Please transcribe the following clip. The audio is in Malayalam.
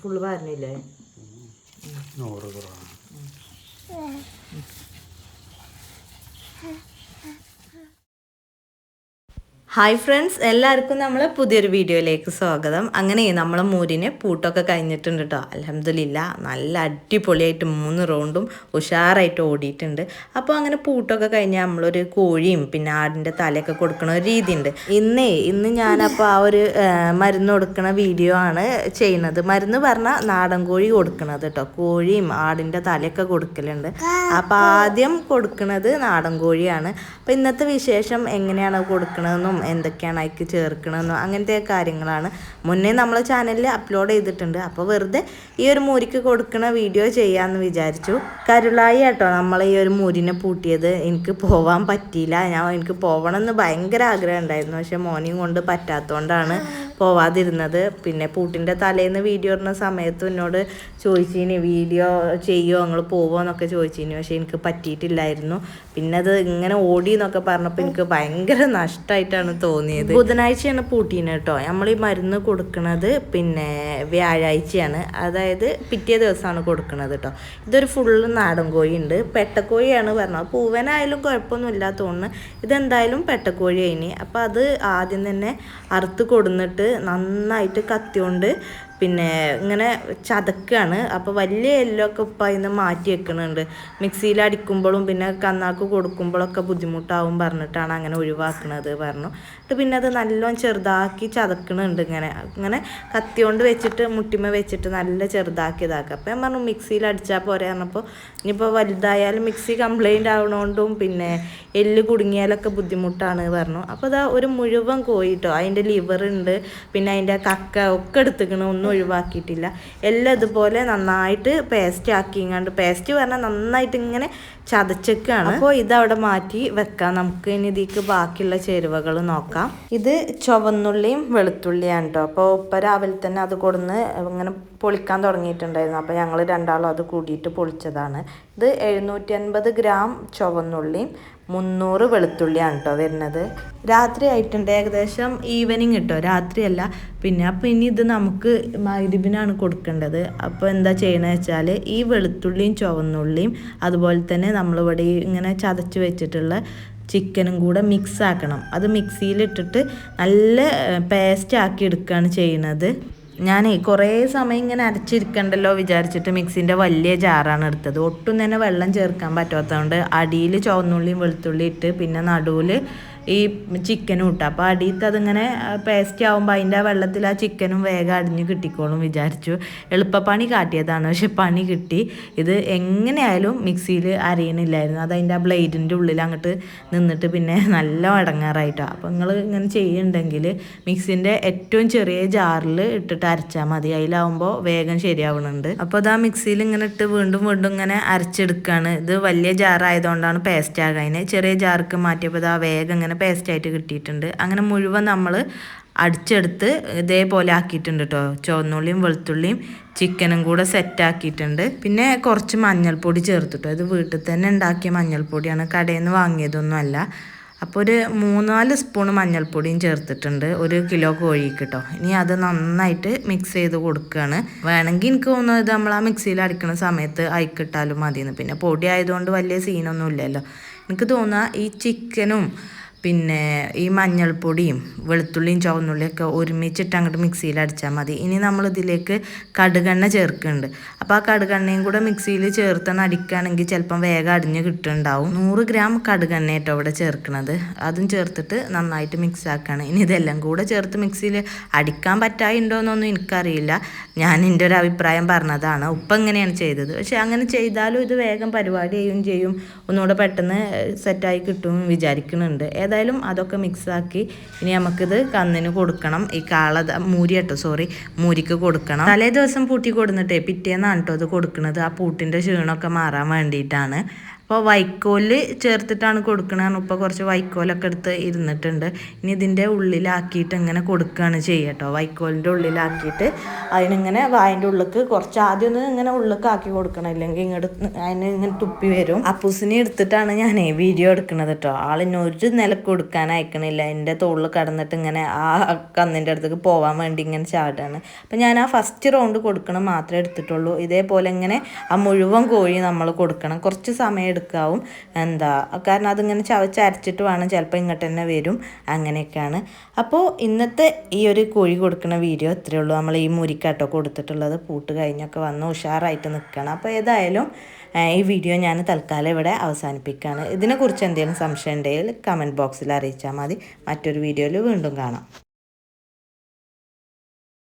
ഫുള്ള് പറഞ്ഞില്ലേ നൂറ് കുറവാണ്. ഹായ് ഫ്രണ്ട്സ് എല്ലാവർക്കും നമ്മൾ പുതിയൊരു വീഡിയോയിലേക്ക് സ്വാഗതം. അങ്ങനെ നമ്മൾ മൂരിന് പൂട്ടൊക്കെ കഴിഞ്ഞിട്ടുണ്ട് കേട്ടോ അലഹമില്ല നല്ല അടിപൊളിയായിട്ട് മൂന്ന് റൗണ്ടും ഉഷാറായിട്ട് ഓടിയിട്ടുണ്ട്. അപ്പോൾ അങ്ങനെ പൂട്ടൊക്കെ കഴിഞ്ഞാൽ നമ്മളൊരു കോഴിയും പിന്നെ ആടിന്റെ തലയൊക്കെ കൊടുക്കണ ഒരു രീതിയുണ്ട്. ഇന്നേ ഇന്ന് ഞാനപ്പോൾ ആ ഒരു മരുന്ന് കൊടുക്കണ വീഡിയോ ആണ് ചെയ്യുന്നത്. മരുന്ന് പറഞ്ഞാൽ നാടൻ കോഴി കൊടുക്കണത് കേട്ടോ കോഴിയും ആടിന്റെ തലയൊക്കെ കൊടുക്കലുണ്ട്. അപ്പോൾ ആദ്യം കൊടുക്കുന്നത് നാടൻ കോഴിയാണ്. അപ്പോൾ ഇന്നത്തെ വിശേഷം എങ്ങനെയാണ് കൊടുക്കണതെന്നും എന്തൊക്കെയാണ് അതിക്ക് ചേർക്കണമെന്നോ അങ്ങനത്തെ കാര്യങ്ങളാണ്. മുന്നേ നമ്മൾ ചാനലിൽ അപ്ലോഡ് ചെയ്തിട്ടുണ്ട്. അപ്പോൾ വെറുതെ ഈ ഒരു മൂരിക്ക് കൊടുക്കുന്ന വീഡിയോ ചെയ്യാമെന്ന് വിചാരിച്ചു. കരുളായി കേട്ടോ നമ്മൾ ഈ ഒരു മൂരിനെ പൂട്ടിയത്. എനിക്ക് പോവാൻ പറ്റിയില്ല. ഞാൻ എനിക്ക് പോകണമെന്ന് ഭയങ്കര ആഗ്രഹം ഉണ്ടായിരുന്നു. പക്ഷെ മോർണിംഗ് കൊണ്ട് പറ്റാത്തതുകൊണ്ടാണ് പോവാതിരുന്നത്. പിന്നെ പൂട്ടിന്റെ തലേന്ന് വീഡിയോ ഇടുന്ന സമയത്ത് എന്നോട് ചോദിച്ചിനി വീഡിയോ ചെയ്യുമോ നിങ്ങൾ പോവോ? എന്നൊക്കെ ചോദിച്ചിനി. പക്ഷേ എനിക്ക് പറ്റിയിട്ടില്ലായിരുന്നു. പിന്നെ അത് ഇങ്ങനെ ഓടി എന്നൊക്കെ പറഞ്ഞപ്പോൾ എനിക്ക് ഭയങ്കര നഷ്ടമായിട്ടാണ് തോന്നിയത്. ബുധനാഴ്ചയാണ് പൂട്ടീന് കേട്ടോ. നമ്മൾ ഈ മരുന്ന് കൊടുക്കുന്നത് പിന്നെ വ്യാഴാഴ്ചയാണ്. അതായത് പിറ്റേ ദിവസമാണ് കൊടുക്കുന്നത് കേട്ടോ. ഇതൊരു ഫുള്ള് നാടൻ കോഴി ഉണ്ട് പെട്ടക്കോഴിയാണ് പറഞ്ഞത്. പൂവനായാലും കുഴപ്പമൊന്നുമില്ല തോന്നുന്നു. ഇതെന്തായാലും പെട്ടക്കോഴി അതിന് അപ്പോൾ അത് ആദ്യം തന്നെ അറുത്ത് കൊടുന്നിട്ട് നന്നായിട്ട് കത്തിയോണ്ട് പിന്നെ ഇങ്ങനെ ചതക്കാണ്. അപ്പോൾ വലിയ എല്ലൊക്കെ ഇപ്പം അതിന് മാറ്റി വെക്കുന്നുണ്ട് മിക്സിയിൽ അടിക്കുമ്പോഴും പിന്നെ കന്നാക്ക് കൊടുക്കുമ്പോഴൊക്കെ ബുദ്ധിമുട്ടാവും പറഞ്ഞിട്ടാണ് അങ്ങനെ ഒഴിവാക്കുന്നത് പറഞ്ഞു. എന്നിട്ട് പിന്നെ അത് നല്ലോണം ചെറുതാക്കി ചതക്കണുണ്ട് ഇങ്ങനെ. ഇങ്ങനെ കത്തി കൊണ്ട് വെച്ചിട്ട് മുട്ടിമ വെച്ചിട്ട് നല്ല ചെറുതാക്കി ഇതാക്കുക അപ്പം ഞാൻ പറഞ്ഞു മിക്സിയിൽ അടിച്ചാൽ പോരെ പറഞ്ഞപ്പോൾ ഇനിയിപ്പോൾ വലുതായാലും മിക്സി കംപ്ലൈന്റ് ആവണോണ്ടും പിന്നെ എല്ല് കുടുങ്ങിയാലൊക്കെ ബുദ്ധിമുട്ടാണ് പറഞ്ഞു. അപ്പോൾ ഇതാ ഒരു മുഴുവൻ കോഴിട്ടോ അതിന്റെ ലിവർ ഉണ്ട് പിന്നെ അതിന്റെ കക്ക ഒക്കെ എടുത്തുക്കണ. ഒന്നും ഒഴിവാക്കിയിട്ടില്ല. എല്ലാം ഇതുപോലെ നന്നായിട്ട് പേസ്റ്റ് ആക്കിങ്ങാണ്ട് പേസ്റ്റ് പറഞ്ഞാൽ നന്നായിട്ട് ഇങ്ങനെ ചതച്ചൊക്കെയാണ്. അപ്പോൾ അവിടെ മാറ്റി വെക്കാം. നമുക്ക് ഇനി ഇതിക്ക് ബാക്കിയുള്ള ചേരുവകൾ നോക്കാം. ഇത് ചുവന്നുള്ളിയും വെളുത്തുള്ളിയാണ് കേട്ടോ അപ്പോൾ ഇപ്പം രാവിലെ തന്നെ അത് കൊടുന്ന് ഇങ്ങനെ പൊളിക്കാൻ തുടങ്ങിയിട്ടുണ്ടായിരുന്നു. അപ്പോൾ ഞങ്ങൾ രണ്ടാളും അത് കൂടിയിട്ട് പൊളിച്ചതാണ്. ഇത് എഴുന്നൂറ്റി അൻപത് ഗ്രാം ചുവന്നുള്ളിയും മുന്നൂറ് വെളുത്തുള്ളിയാണ് കേട്ടോ വരുന്നത്. രാത്രി ആയിട്ടുണ്ട്. ഏകദേശം ഈവനിങ് കിട്ടോ രാത്രിയല്ല. പിന്നെ അപ്പോൾ ഇനി ഇത് നമുക്ക് മൈരിബിനാണ് കൊടുക്കേണ്ടത്. അപ്പോൾ എന്താ ചെയ്യണമെന്ന് വെച്ചാൽ ഈ വെളുത്തുള്ളിയും ചുവന്നുള്ളിയും അതുപോലെ തന്നെ നമ്മളിവിടെ ഇങ്ങനെ ചതച്ച് വെച്ചിട്ടുള്ള ചിക്കനും കൂടെ മിക്സ് ആക്കണം. അത് മിക്സിയിലിട്ടിട്ട് നല്ല പേസ്റ്റ് ആക്കി എടുക്കുകയാണ് ചെയ്യുന്നത്. ഞാൻ കുറേ സമയം ഇങ്ങനെ അരച്ചിരിക്കണ്ടല്ലോ വിചാരിച്ചിട്ട് മിക്സിന്റെ വലിയ ജാറാണ് എടുത്തത്. ഒട്ടും തന്നെ വെള്ളം ചേർക്കാൻ പറ്റാത്തതുകൊണ്ട് അടിയിൽ ചുവന്നുള്ളിയും വെളുത്തുള്ളി ഇട്ട് പിന്നെ നടുവിൽ ഈ ചിക്കനും ഇട്ടു. അപ്പോൾ അടിയത്ത് അതിങ്ങനെ പേസ്റ്റ് ആകുമ്പോൾ അതിന്റെ വെള്ളത്തിൽ ആ ചിക്കനും വേഗം അടിഞ്ഞ് കിട്ടിക്കോളും വിചാരിച്ചു. എളുപ്പപ്പണി കാട്ടിയതാണ്. പക്ഷെ പണി കിട്ടി. ഇത് എങ്ങനെയായാലും മിക്സിയിൽ അരിയണില്ലായിരുന്നു. അത് അതിന്റെ ആ ബ്ലേഡിന്റെ ഉള്ളിൽ അങ്ങോട്ട് നിന്നിട്ട് പിന്നെ നല്ല അടങ്ങാറായിട്ടാണ് അപ്പോൾ നിങ്ങൾ ഇങ്ങനെ ചെയ്യുന്നുണ്ടെങ്കിൽ മിക്സിന്റെ ഏറ്റവും ചെറിയ ജാറിൽ ഇട്ടിട്ട് അരച്ചാൽ മതി. അതിലാവുമ്പോൾ വേഗം ശരിയാവുന്നുണ്ട് അപ്പോൾ അത് ആ മിക്സിയിൽ ഇങ്ങനെ ഇട്ട് വീണ്ടും വീണ്ടും ഇങ്ങനെ അരച്ചെടുക്കുകയാണ് ഇത് വലിയ ജാറായതുകൊണ്ടാണ് പേസ്റ്റ് ആകാൻ ചെറിയ ജാർക്ക് മാറ്റിയപ്പോൾ ഇത് ആ വേഗം ഇങ്ങനെ പേസ്റ്റായിട്ട് കിട്ടിയിട്ടുണ്ട്. അങ്ങനെ മുഴുവൻ നമ്മൾ അടിച്ചെടുത്ത് ഇതേപോലെ ആക്കിയിട്ടുണ്ട് കേട്ടോ ചുവന്നുള്ളിയും വെളുത്തുള്ളിയും ചിക്കനും കൂടെ സെറ്റാക്കിയിട്ടുണ്ട് പിന്നെ കുറച്ച് മഞ്ഞൾപ്പൊടി ചേർത്തിട്ടോ ഇത് വീട്ടിൽ തന്നെ ഉണ്ടാക്കിയ മഞ്ഞൾപ്പൊടിയാണ്. കടയിൽ നിന്ന് വാങ്ങിയതൊന്നും അല്ല. അപ്പോൾ ഒരു മൂന്നാൽ സ്പൂൺ മഞ്ഞൾപ്പൊടിയും ചേർത്തിട്ടുണ്ട്. ഒരു കിലോ കോഴിക്ക് കേട്ടോ ഇനി അത് നന്നായിട്ട് മിക്സ് ചെയ്ത് കൊടുക്കുകയാണ് വേണമെങ്കിൽ എനിക്ക് തോന്നുന്നു ഇത് നമ്മൾ ആ മിക്സിയിൽ അടിക്കുന്ന സമയത്ത് അയക്കിട്ടാലും മതിയെന്ന്. പിന്നെ പൊടി ആയതുകൊണ്ട് വലിയ സീനൊന്നും ഇല്ലല്ലോ. എനിക്ക് തോന്നുക ഈ ചിക്കനും പിന്നെ ഈ മഞ്ഞൾപ്പൊടിയും വെളുത്തുള്ളിയും ചുവന്നുള്ളിയൊക്കെ ഒരുമിച്ചിട്ട് അങ്ങോട്ട് മിക്സിയിൽ അടിച്ചാൽ മതി. ഇനി നമ്മൾ ഇതിലേക്ക് കടുകെണ്ണ ചേർക്കുന്നുണ്ട്. അപ്പോൾ ആ കടുകെണ്ണയും കൂടെ മിക്സിയിൽ ചേർത്തെന്ന് അടിക്കുകയാണെങ്കിൽ ചിലപ്പം വേഗം അടിഞ്ഞ് കിട്ടുന്നുണ്ടാവും. നൂറ് ഗ്രാം കടുകെണ്ണ കേട്ടോ ഇവിടെ ചേർക്കണത് അതും ചേർത്തിട്ട് നന്നായിട്ട് മിക്സ് ആക്കുകയാണ്. ഇനി ഇതെല്ലാം കൂടെ ചേർത്ത് മിക്സിയിൽ അടിക്കാൻ പറ്റായിണ്ടോയെന്നൊന്നും എനിക്കറിയില്ല. ഞാൻ എന്റെ ഒരു അഭിപ്രായം പറഞ്ഞതാണ്. ഉപ്പ എങ്ങനെയാണ് ചെയ്തത്? പക്ഷേ അങ്ങനെ ചെയ്താലും ഇത് വേഗം പരിപാടി ചെയ്യുകയും ചെയ്യും. ഒന്നുകൂടെ പെട്ടെന്ന് സെറ്റായി കിട്ടും വിചാരിക്കുന്നുണ്ട്. ഏതായാലും അതൊക്കെ മിക്സാക്കി ഇനി നമുക്കിത് കന്നിന് കൊടുക്കണം. ഈ കാള മൂരി കേട്ടോ സോറി മൂരിക്ക് കൊടുക്കണം. തലേ ദിവസം പൂട്ടി കൊടുന്നിട്ടേ പിറ്റേന്നാണ് കേട്ടോ അത് കൊടുക്കുന്നത് ആ പൂട്ടിന്റെ ക്ഷീണമൊക്കെ മാറാൻ വേണ്ടിയിട്ടാണ്. അപ്പോൾ വൈക്കോൽ ചേർത്തിട്ടാണ് കൊടുക്കണതാണ് ഇപ്പോൾ കുറച്ച് വൈക്കോലൊക്കെ എടുത്ത് ഇരുന്നിട്ടുണ്ട്. ഇനി ഇതിന്റെ ഉള്ളിലാക്കിയിട്ട് ഇങ്ങനെ കൊടുക്കുകയാണ് ചെയ്യട്ടോ. വൈക്കോലിന്റെ ഉള്ളിലാക്കിയിട്ട് അതിനിങ്ങനെ വായന്റെ ഉള്ളിലേക്ക് കുറച്ച് ആദ്യം ഒന്ന് ഇങ്ങനെ ഉള്ളിലേക്ക് ആക്കി കൊടുക്കണം. ഇല്ലെങ്കിൽ ഇങ്ങോട്ട് അതിന് ഇങ്ങനെ തുപ്പി വരും. അപ്പൂസിനെ എടുത്തിട്ടാണ് ഞാൻ വീഡിയോ എടുക്കുന്നത് കേട്ടോ ആളിന് ഒരു നിലയ്ക്ക് കൊടുക്കാൻ അയക്കണില്ല. എന്റെ തോളിൽ കടന്നിട്ട് ഇങ്ങനെ ആ കന്നിന്റെ അടുത്തേക്ക് പോകാൻ വേണ്ടി ഇങ്ങനെ ചാടാണ്. അപ്പം ഞാൻ ആ ഫസ്റ്റ് റൗണ്ട് കൊടുക്കണം മാത്രമേ എടുത്തിട്ടുള്ളൂ. ഇതേപോലെ ഇങ്ങനെ ആ മുഴുവൻ കോഴി നമ്മൾ കൊടുക്കണം. കുറച്ച് സമയം എടുക്കാവും. എന്താ കാരണം അതിങ്ങനെ ചവച്ചരച്ചിട്ട് വേണം ചിലപ്പോൾ ഇങ്ങോട്ട് തന്നെ വരും. അങ്ങനെയൊക്കെയാണ്. അപ്പോൾ ഇന്നത്തെ ഈ ഒരു കോഴി കൊടുക്കുന്ന വീഡിയോ ഇത്രയേ ഉള്ളൂ. നമ്മൾ ഈ മുരിക്കാട്ടോ കൊടുത്തിട്ടുള്ളത് പൂട്ട് കഴിഞ്ഞൊക്കെ വന്ന് ഉഷാറായിട്ട് നിൽക്കണം അപ്പോൾ ഏതായാലും ഈ വീഡിയോ ഞാൻ തൽക്കാലം ഇവിടെ അവസാനിപ്പിക്കുകയാണ് ഇതിനെക്കുറിച്ച് എന്തെങ്കിലും സംശയം ഉണ്ടെങ്കിൽ കമന്റ് ബോക്സിൽ അറിയിച്ചാൽ മതി. മറ്റൊരു വീഡിയോയിൽ വീണ്ടും കാണാം.